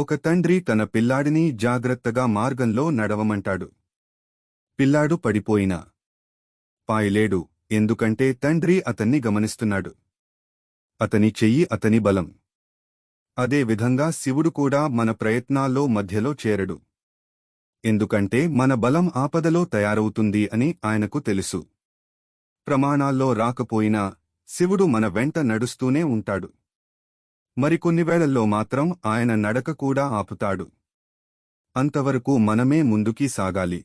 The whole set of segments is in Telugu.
ఒక తండ్రి తన పిల్లాడిని జాగ్రత్తగా మార్గంలో నడవమంటాడు. పిల్లాడు పడిపోయినా. పాయలేడు ఎందుకంటే తండ్రి అతన్ని గమనిస్తున్నాడు. అతని చెయ్యి అతని బలం. అదే విధంగా శివుడు కూడా మన ప్రయత్నాల్లో మధ్యలో చేరడు. ఎందుకంటే మన బలం ఆపదలో తయారవుతుంది అని ఆయనకు తెలుసు. ప్రమాణాల్లో రాకపోయినా శివుడు మన వెంట నడుస్తూనే ఉంటాడు. మరికొన్ని వేళల్లో మాత్రం ఆయన నడక కూడా ఆపుతాడు. అంతవరకు మనమే ముందుకి సాగాలి.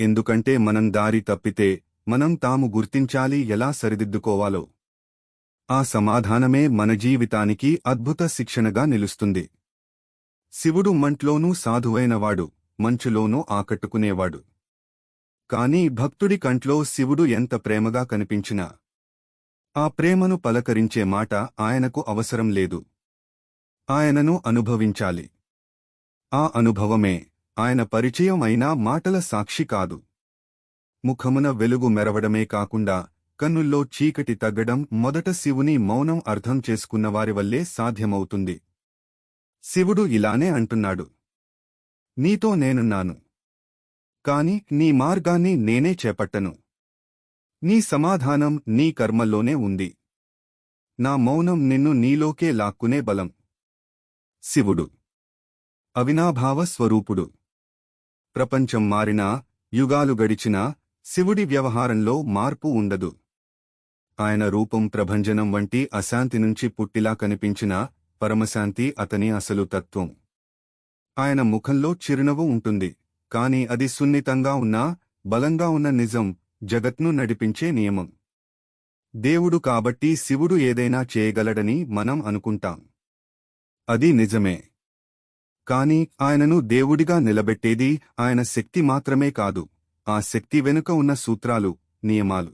ఎందుకంటే మనం దారి తప్పితే మనం తాము గుర్తించాలి ఎలా సరిదిద్దుకోవాలో. ఆ సమాధానమే మన జీవితానికి అద్భుత శిక్షణగా నిలుస్తుంది. శివుడు మంట్లోనూ సాధువైనవాడు మంచులోనూ ఆకట్టుకునేవాడు. కాని భక్తుడి కంట్లో శివుడు ఎంత ప్రేమగా కనిపించినా ఆ ప్రేమను పలకరించే మాట ఆయనకు అవసరం లేదు. ఆయనను అనుభవించాలి. ఆ అనుభవమే ఆయన పరిచయం అయినా మాటల సాక్షి కాదు. ముఖమున వెలుగు మెరవడమే కాకుండా కన్నుల్లో చీకటి తగ్గడం మొదట శివుని మౌనం అర్థం చేసుకున్నవారి వల్లే సాధ్యమవుతుంది. శివుడు ఇలానే అంటున్నాడు. నీతో నేనున్నాను. కాని నీ మార్గాన్ని నేనే చేపట్టను. నీ సమాధానం నీ కర్మల్లోనే ఉంది. నా మౌనం నిన్ను నీలోకే లాక్కునే బలం. శివుడు. అవినాభావ స్వరూపుడు. ప్రపంచం మారినా యుగాలు గడిచినా శివుడి వ్యవహారంలో మార్పు ఉండదు. ఆయన రూపం ప్రభంజనం వంటి అశాంతి నుంచి పుట్టిలా కనిపించిన పరమశాంతి అతని అసలు తత్వం. ఆయన ముఖంలో చిరునవ్వు ఉంటుంది కాని అది సున్నితంగా ఉన్నా బలంగా ఉన్న నిజం జగత్ను నడిపించే నియమం. దేవుడు కాబట్టి శివుడు ఏదైనా చేయగలడని మనం అనుకుంటాం. అది నిజమే. కాని ఆయనను దేవుడిగా నిలబెట్టేది ఆయన శక్తి మాత్రమే కాదు ఆ శక్తి వెనుక ఉన్న సూత్రాలు నియమాలు.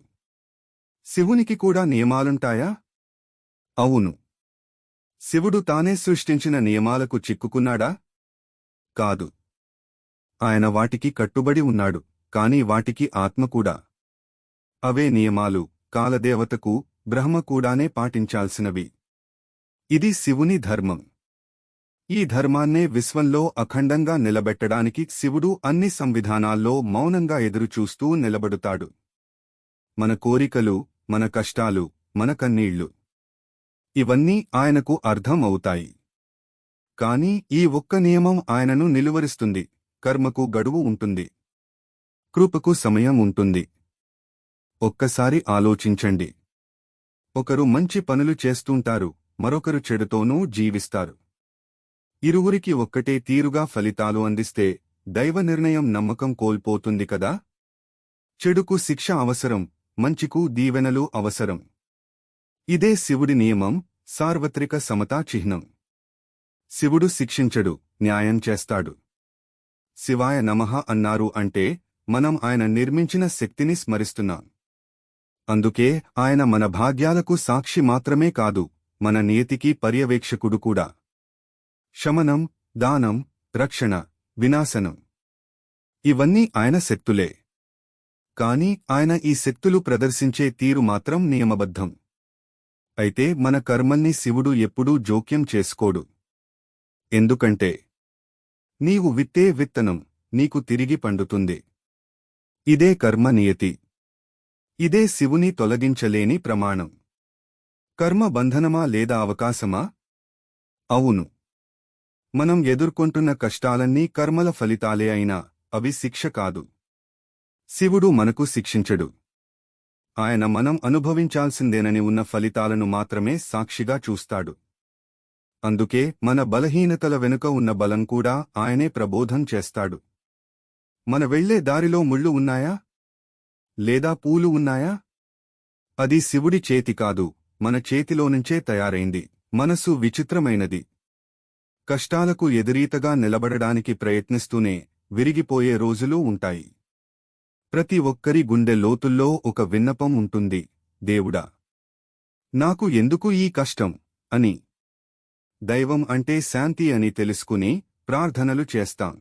శివునికి కూడా నియమాలుంటాయా? అవును. శివుడు తానే సృష్టించిన నియమాలకు చిక్కుకున్నాడా? కాదు. ఆయన వాటికి కట్టుబడి ఉన్నాడు కాని వాటికి ఆత్మ కూడా. అవే నియమాలు కాలదేవతకు బ్రహ్మ కూడానే పాటించాల్సినవి. ఇది శివుని ధర్మం. ఈ ధర్మాన్నే విశ్వంలో అఖండంగా నిలబెట్టడానికి శివుడు అన్ని సంవిధానాల్లో మౌనంగా ఎదురుచూస్తూ నిలబడుతాడు. మన కోరికలు మన కష్టాలు మన కన్నీళ్ళు. ఇవన్నీ ఆయనకు అర్థం అవుతాయి కాని ఈ ఒక్క నియమం ఆయనను నిలువరిస్తుంది కర్మకు గడువు ఉంటుంది. కృపకు సమయం ఉంటుంది. ఒక్కసారి ఆలోచించండి. ఒకరు మంచి పనులు చేస్తుంటారు మరొకరు చెడుతోనూ జీవిస్తారు. ఇరువురికి ఒక్కటే తీరుగా ఫలితాలు అందిస్తే దైవ నిర్ణయం నమ్మకం కోల్పోతుంది కదా? చెడుకు శిక్ష అవసరం మంచికు దీవెనలు అవసరం. ఇదే శివుడి నియమం సార్వత్రిక సమతా చిహ్నం. శివుడు శిక్షించడు న్యాయం చేస్తాడు. శివాయ నమః అన్నారు అంటే మనం ఆయన నిర్మించిన శక్తిని స్మరిస్తున్నాం. అందుకే ఆయన మన భాగ్యాలకు సాక్షి మాత్రమే కాదు మన నియతికి పర్యవేక్షకుడు కూడా. శమనం దానం రక్షణ వినాశనం. ఇవన్నీ ఆయన శక్తులే. కాని ఆయన ఈ శక్తులు ప్రదర్శించే తీరు మాత్రం నియమబద్ధం. అయితే మన కర్మల్ని శివుడు ఎప్పుడూ జోక్యం చేసుకోడు. ఎందుకంటే నీవు విత్తే విత్తనం నీకు తిరిగి పండుతుంది. ఇదే కర్మ నియతి. ఇదే శివుని తొలగించలేని ప్రమాణం. కర్మ బంధనమా లేదా అవకాశమా? అవును. మనం ఎదుర్కొంటున్న కష్టాలన్నీ కర్మల ఫలితాలే అయినా అవి శిక్ష కాదు. శివుడు మనకు శిక్షించడు. ఆయన మనం అనుభవించాల్సిందేనని ఉన్న ఫలితాలను మాత్రమే సాక్షిగా చూస్తాడు. అందుకే మన బలహీనతల వెనుక ఉన్న బలం కూడా ఆయనే ప్రబోధం చేస్తాడు. మన వెళ్ళే దారిలో ముళ్ళు ఉన్నాయా? లేదా పూలు ఉన్నాయా? అది శివుడి చేతి కాదు మన చేతిలోనుంచే తయారైంది మనసు విచిత్రమైనది. కష్టాలకు ఎదురీతగా నిలబడడానికి ప్రయత్నిస్తూనే విరిగిపోయే రోజులూ ఉంటాయి. ప్రతి ఒక్కరి గుండె లోతుల్లో ఒక విన్నపం ఉంటుంది దేవుడా నాకు ఎందుకు ఈ కష్టం అని. దైవం అంటే శాంతి అని తెలుసుకుని ప్రార్థనలు చేస్తాం.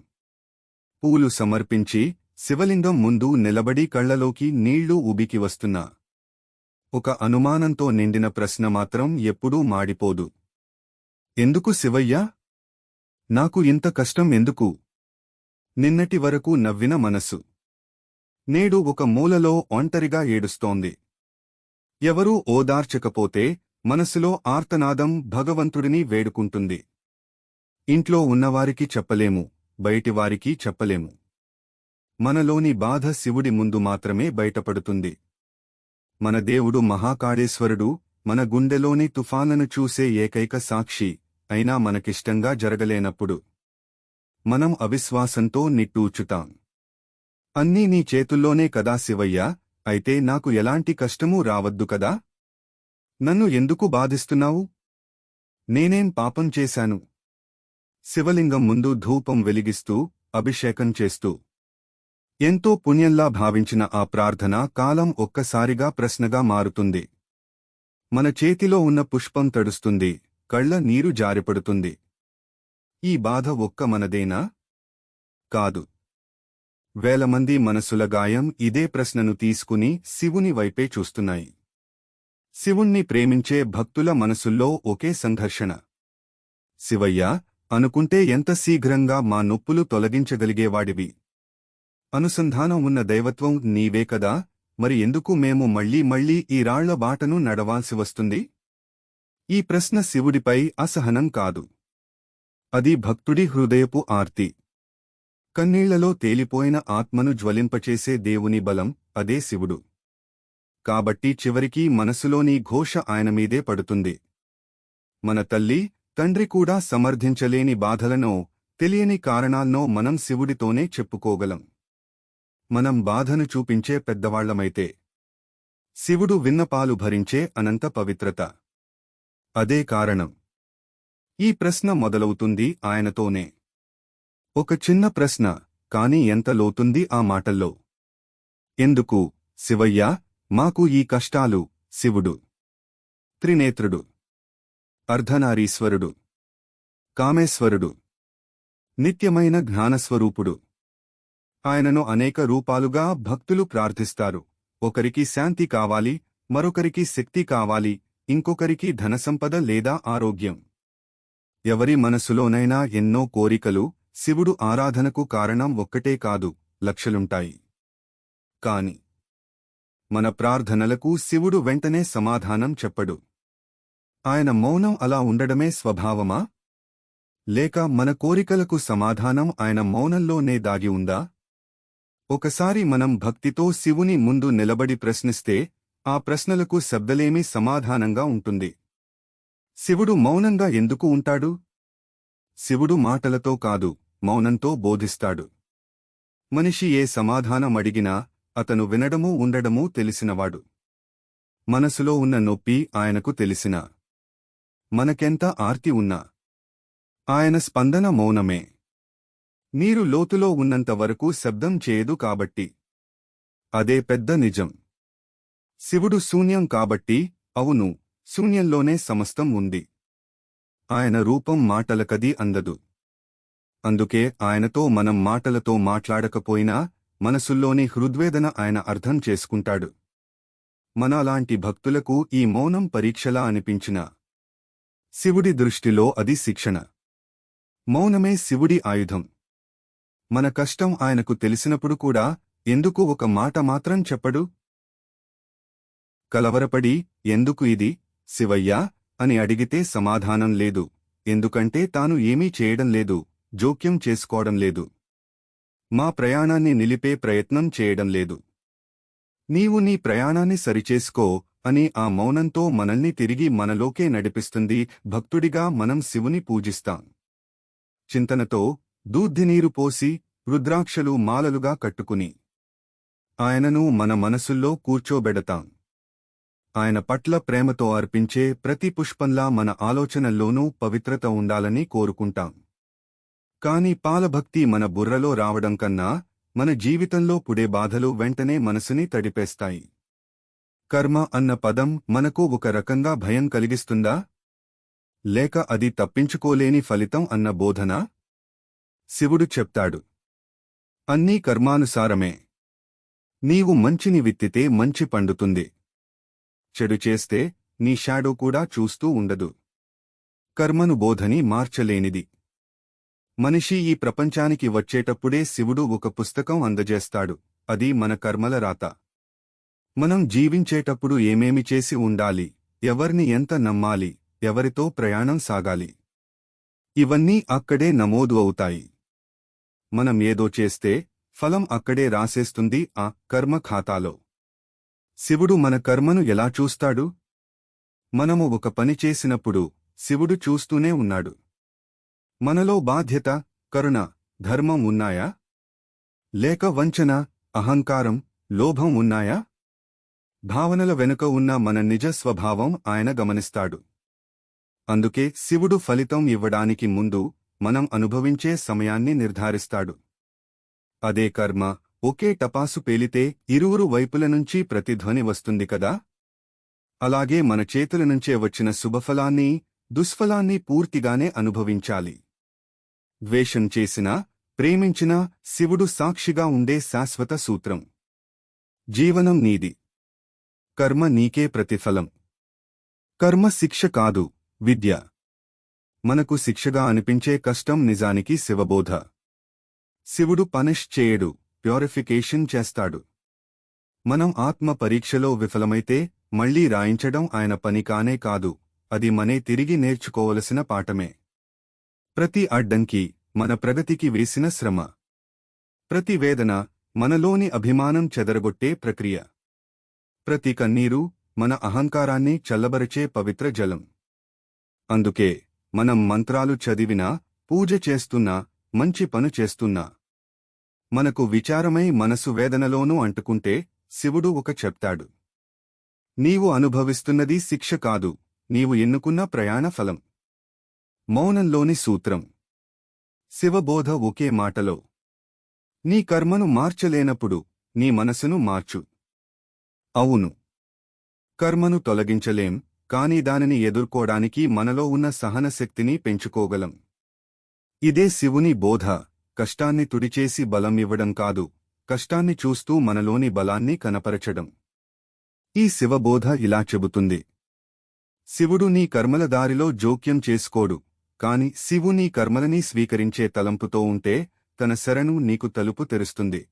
పూలు సమర్పించి శివలింగం ముందు నిలబడి కళ్ళలోకి నీళ్ళు ఉబికి వస్తున్నా. ఒక అనుమానంతో నిండిన ప్రశ్న మాత్రం ఎప్పుడూ మాడిపోదు. ఎందుకు శివయ్య? నాకు ఇంత కష్టం ఎందుకు? నిన్నటి వరకు నవ్విన మనసు. నేడు ఒక మూలలో ఒంటరిగా ఏడుస్తోంది. ఎవరూ ఓదార్చకపోతే మనసులో ఆర్తనాదం భగవంతుడిని వేడుకుంటుంది. ఇంట్లో ఉన్నవారికి చెప్పలేము బయటివారికి చెప్పలేము. మనలోని బాధ శివుడి ముందు మాత్రమే బయటపడుతుంది. మన దేవుడు మహాకాళేశ్వరుడు మన గుండెలోని తుఫానును చూసే ఏకైక సాక్షి అయినా మనకిష్టంగా జరగలేనప్పుడు. మనం అవిశ్వాసంతో నిట్టూచుతాం అన్నీ నీ చేతుల్లోనే కదా శివయ్యా అయితే నాకు ఎలాంటి కష్టమూ రావద్దు కదా? నన్ను ఎందుకు బాధిస్తున్నావు? నేనేం పాపం చేశాను? శివలింగం ముందు ధూపం వెలిగిస్తూ అభిషేకం చేస్తూ. ఎంతో పుణ్యంలా భావించిన ఆ ప్రార్థన కాలం ఒక్కసారిగా ప్రశ్నగా మారుతుంది. మన చేతిలో ఉన్న పుష్పం తడుస్తుంది కళ్ళ నీరు జారిపడుతుంది. ఈ బాధ ఒక్క మనదేనా? కాదు. వేలమంది మనసుల గాయం ఇదే ప్రశ్నను తీసుకుని శివుని వైపే చూస్తున్నాయి. శివుణ్ణి ప్రేమించే భక్తుల మనసుల్లో ఒకే సంఘర్షణ. శివయ్యా అనుకుంటే ఎంత శీఘ్రంగా మా నొప్పులు తొలగించగలిగేవాడివి. అనుసంధానం ఉన్న దైవత్వం నీవే కదా? మరి ఎందుకు మేము మళ్ళీ మళ్ళీ ఈ రాళ్ళ బాటను నడవాల్సి వస్తుంది? ఈ ప్రశ్న శివుడిపై అసహనం కాదు. అది భక్తుడి హృదయపు ఆర్తి. కన్నీళ్ళలో తేలిపోయిన ఆత్మను జ్వలింపచేసే దేవుని బలం అదే శివుడు. కాబట్టి చివరికి మనసులోని ఘోష ఆయన మీదే పడుతుంది. మన తల్లి తండ్రి కూడా సమర్థించలేని బాధలనో తెలియని కారణాల్నో మనం శివుడితోనే చెప్పుకోగలం. మనం బాధను చూపించే పెద్దవాళ్ళమైతే శివుడు విన్నపాలు భరించే అనంత పవిత్రత. అదే కారణం. ఈ ప్రశ్న మొదలవుతుంది ఆయనతోనే. ఒక చిన్న ప్రశ్న కాని ఎంత లోతుంది ఆ మాటల్లో? ఎందుకు? శివయ్యా మాకు ఈ కష్టాలు శివుడు. త్రినేత్రుడు. అర్ధనారీశ్వరుడు. కామేశ్వరుడు. నిత్యమైన జ్ఞానస్వరూపుడు. ఆయనను అనేక రూపాలుగా భక్తులు ప్రార్థిస్తారు. ఒకరికి శాంతి కావాలి మరొకరికి శక్తి కావాలి ఇంకొకరికి ధనసంపద లేదా ఆరోగ్యం. ఎవరి మనసులోనైనా ఎన్నో కోరికలు శివుడు ఆరాధనకు కారణం ఒక్కటే కాదు లక్షలుంటాయి. కాని మన ప్రార్థనలకు శివుడు వెంటనే సమాధానం చెప్పడు. ఆయన మౌనం అలా ఉండడమే స్వభావమా? లేక మన కోరికలకు సమాధానం ఆయన మౌనంలోనే దాగి ఉందా? ఒకసారి మనం భక్తితో శివుని ముందు నిలబడి ప్రశ్నిస్తే ఆ ప్రశ్నలకు శబ్దలేమీ సమాధానంగా ఉంటుంది. శివుడు మౌనంగా ఎందుకు ఉంటాడు? శివుడు మాటలతో కాదు మౌనంతో బోధిస్తాడు. మనిషి ఏ సమాధానం అడిగినా అతను వినడమూ ఉండడమూ తెలిసినవాడు. మనసులో ఉన్న నొప్పి ఆయనకు తెలిసినా. మనకెంత ఆర్తి ఉన్నా. ఆయన స్పందన మౌనమే. నీరు లోతులో ఉన్నంత వరకు శబ్దం చేయదు కాబట్టి. అదే పెద్ద నిజం. శివుడు శూన్యం కాబట్టి అవును శూన్యంలోనే సమస్తం ఉంది. ఆయన రూపం మాటలకది అందదు. అందుకే ఆయనతో మనం మాటలతో మాట్లాడకపోయినా మనసుల్లోని హృద్వేదన ఆయన అర్థం చేసుకుంటాడు. మనలాంటి భక్తులకు ఈ మౌనం పరీక్షలా అనిపించిన. శివుడి దృష్టిలో అది శిక్షణ. మౌనమే శివుడి ఆయుధం. మన కష్టం ఆయనకు తెలిసినప్పుడు కూడా ఎందుకు ఒక మాట మాత్రం చెప్పడు? కలవరపడి ఎందుకు ఇది శివయ్యా అని అడిగితే సమాధానం లేదు. ఎందుకంటే తాను ఏమీ చేయడం లేదు జోక్యం చేసుకోవడం లేదు. మా ప్రయాణాన్ని నిలిపే ప్రయత్నం చేయడం లేదు. నీవు నీ ప్రయాణాన్ని సరిచేసుకో అని ఆ మౌనంతో మనల్ని తిరిగి మనలోకే నడిపిస్తుంది భక్తుడిగా మనం శివుని పూజిస్తాం. చింతనతో దూద్దినీరు పోసి రుద్రాక్షలు మాలలుగా కట్టుకుని ఆయనను మన మనసుల్లో కూర్చోబెడతాం. ఆయన పట్ల ప్రేమతో అర్పించే ప్రతి పుష్పంలా మన ఆలోచనల్లోనూ పవిత్రత ఉండాలని కోరుకుంటాం. కాని పాలభక్తి మన బుర్రలో రావడం కన్నా మన జీవితంలో పుడే బాధలు వెంటనే మనసుని తడిపేస్తాయి. కర్మ అన్న పదం మనకు ఒక రకంగా భయం కలిగిస్తుందా? లేక అది తప్పించుకోలేని ఫలితం అన్న బోధనా? శివుడు చెప్తాడు. అన్నీ కర్మానుసారమే. నీవు మంచిని విత్తితే మంచి పండుతుంది. చెడు చేస్తే నీ షాడో కూడా చూస్తూ ఉండదు. కర్మను బోధని మార్చలేనిది. మనిషి ఈ ప్రపంచానికి వచ్చేటప్పుడే శివుడు ఒక పుస్తకం అందజేస్తాడు. అది మన కర్మల రాత. మనం జీవించేటప్పుడు ఏమేమి చేసి ఉండాలి? ఎవర్ని ఎంత నమ్మాలి? ఎవరితో ప్రయాణం సాగాలి? ఇవన్నీ అక్కడే నమోదు అవుతాయి. మనం ఏదో చేస్తే ఫలం అక్కడే రాసేస్తుంది ఆ కర్మ ఖాతాలో. శివుడు మన కర్మను ఎలా చూస్తాడు? మనము ఒక పని చేసినప్పుడు శివుడు చూస్తూనే ఉన్నాడు. మనలో బాధ్యత కరుణ ధర్మం ఉన్నాయా? లేక వంచన అహంకారం లోభం ఉన్నాయా? భావనల వెనుక ఉన్న మన నిజ స్వభావం ఆయన గమనిస్తాడు. అందుకే శివుడు ఫలితం ఇవ్వడానికి ముందు మనం అనుభవించే సమయాన్ని నిర్ధారిస్తాడు. అదే కర్మ ఒకే టపాసు పేలితే ఇరువురు వైపుల నుంచి ప్రతిధ్వని వస్తుంది కదా? అలాగే మన చేతుల నుంచే వచ్చిన శుభఫలాన్ని దుష్ఫలాన్ని పూర్తిగానే అనుభవించాలి. ద్వేషం చేసినా ప్రేమించినా శివుడు సాక్షిగా ఉండే శాశ్వత సూత్రం. జీవనం నీది. కర్మ నీకే ప్రతిఫలం. కర్మ శిక్ష కాదు విద్య. మనకు శిక్షగా అనిపించే కష్టం నిజానికి శివబోధ. శివుడు పనిష్ చేయడు ప్యూరిఫికేషన్ చేస్తాడు. మనం ఆత్మ పరీక్షలో విఫలమైతే మళ్ళీ రాయించడం ఆయన పని కానే కాదు అది మనే తిరిగి నేర్చుకోవలసిన పాఠమే. ప్రతి అడ్డంకి మన ప్రగతికి వేసిన శ్రమ. ప్రతి వేదన మనలోని అభిమానం చెదరగొట్టే ప్రక్రియ. ప్రతి కన్నీరు మన అహంకారాన్ని చల్లబరిచే పవిత్ర జలం. అందుకే మనం మంత్రాలు చదివినా పూజ చేస్తున్నా మంచి పను చేస్తున్నా. మనకు విచారమై మనసు వేదనలోనూ అంటుకుంటే శివుడు ఒక చెప్తాడు. నీవు అనుభవిస్తున్నది శిక్ష కాదు నీవు ఎన్నుకున్న ప్రయాణ ఫలం. మౌనంలోని సూత్రం. శివబోధ ఒకే మాటలో. నీ కర్మను మార్చలేనప్పుడు నీ మనసును మార్చు. అవును. కర్మను తొలగించలేం కాని దానిని ఎదుర్కోడానికి మనలో ఉన్న సహనశక్తిని పెంచుకోగలం. ఇదే శివుని బోధ. కష్టాన్ని తుడిచేసి బలం ఇవ్వడం కాదు. కష్టాన్ని చూస్తూ మనలోని బలాన్ని కనపరచడం. ఈ శివబోధ ఇలా చెబుతుంది. శివుడు నీ కర్మల దారిలో జోక్యం చేసుకోడు. కాని శివు నీ కర్మలని స్వీకరించే తలంపుతో ఉంటే తన శరణు నీకు తలుపు తెరుస్తుంది.